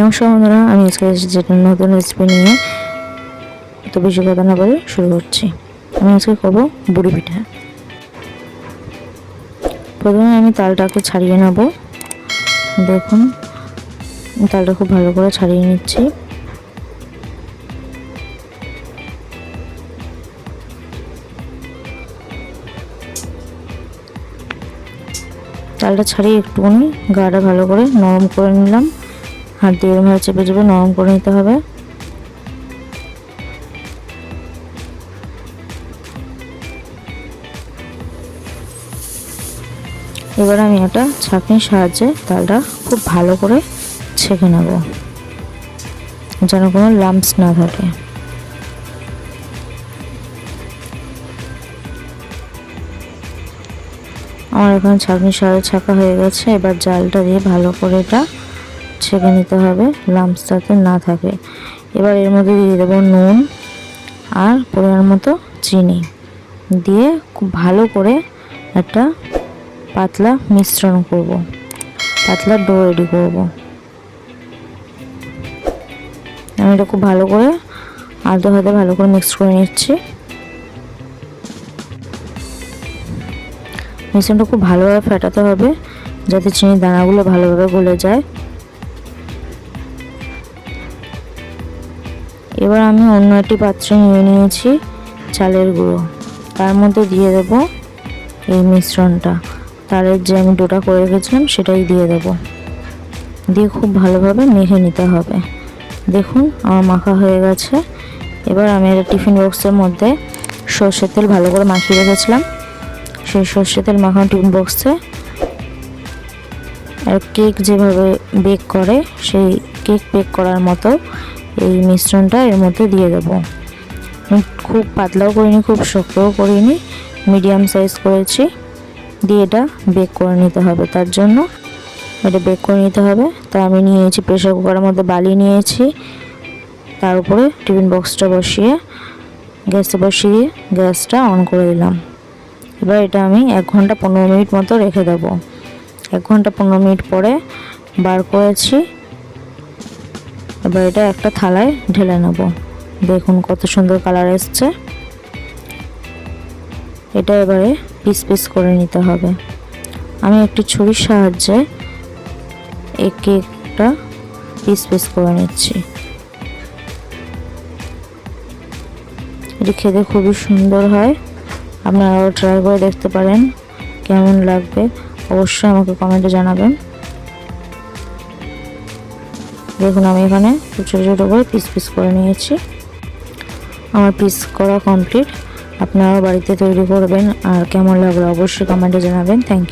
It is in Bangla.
নমস্কার বন্ধুরা, আমি আজকে একটা নতুন রেসিপি নিয়ে তো বেশি কথা না বলে শুরু করছি। আমি আজকে করব বুড়ি পিঠা। প্রথমে আমি তালটাকে ছাড়িয়ে নেব। দেখুন তালটা খুব ভালো করে ছাড়িয়ে নিচ্ছি। তালটা ছাড়িয়ে একটুখানি গাটা ভালো করে নরম করে নিলাম। হাত দিয়ে এরমভাবে চেপে চেপে নরম করে নিতে হবে। এবার আমি একটা ছাঁকনির সাহায্যে তালটা খুব ভালো করে ছেঁকে নেব, যেন কোনো লাম্পস না থাকে। আমার এখানে ছাঁকনির সাহায্যে ছাঁকা হয়ে গেছে, এবার জালটা দিয়ে ভালো করে এটা ছেঁকে নিতে হবে লাম্পস যাতে না থাকে। এবার এর মধ্যে দিয়ে দেবো নুন আর পরিমাণ মতো চিনি। দিয়ে খুব ভালো করে একটা পাতলা মিশ্রণ করব। পাতলা ডো রেডি করব। আমি এটা খুব ভালো করে আলতো হাতে ভালো করে মিক্স করে নিচ্ছি। মিশ্রণটা খুব ভালোভাবে ফেটাতে হবে, যাতে চিনির দানাগুলো ভালোভাবে গলে যায়। এবার আমি অন্য একটি পাত্রে নিয়ে নিয়েছি চালের গুঁড়ো। তার মধ্যে দিয়ে দেব এই মিশ্রণটা। তালের যে আমি ডোটা করে রেখেছিলাম, সেটাই দিয়ে দেব। দিয়ে খুব ভালোভাবে মেখে নিতে হবে। দেখুন, আমার মাখা হয়ে গেছে। এবার আমি একটা টিফিন বক্সের মধ্যে সর্ষের তেল ভালো করে মাখিয়ে রেখেছিলাম। সেই সর্ষের তেল মাখানো টিফিন বক্সে আর কেক যেভাবে বেক করে, সেই কেক বেক করার মতো এই মিশ্রণটা এর মধ্যে দিয়ে দেবো। খুব পাতলাও করিনি, খুব শক্তও করিনি মিডিয়াম সাইজ করেছি। দিয়ে এটা বেক করে নিতে হবে, তার জন্য এটা বেক করে নিতে হবে। তা আমি নিয়েছি প্রেশার কুকারের মধ্যে বালি নিয়েছি। তার উপরে টিফিন বক্সটা বসিয়ে গ্যাসে বসিয়ে গ্যাসটা অন করে দিলাম। এবার এটা আমি এক ঘণ্টা পনেরো মিনিট মতো রেখে দেবো। এক ঘণ্টা পনেরো মিনিট পরে বার করেছি। এবার এটা একটা থালায় ঢেলে নেব। দেখুন কত সুন্দর কালার এসছে। এটা এবারে পিস পিস করে নিতে হবে। আমি একটি ছুরির সাহায্যে এই কেকটা পিস পিস করে নিচ্ছি। এটি খেতে খুবই সুন্দর হয়। আপনারাও ট্রাই করে দেখতে পারেন, কেমন লাগবে। অবশ্যই আমাকে কমেন্টে জানাবেন। দেখুন, আমি এখানে ছোটো ছোটো করে পিস পিস করে নিয়েছি। আমার পিস করা কমপ্লিট আপনারাও বাড়িতে তৈরি করবেন। আর কেমন লাগল অবশ্যই কমেন্টে জানাবেন। Thank you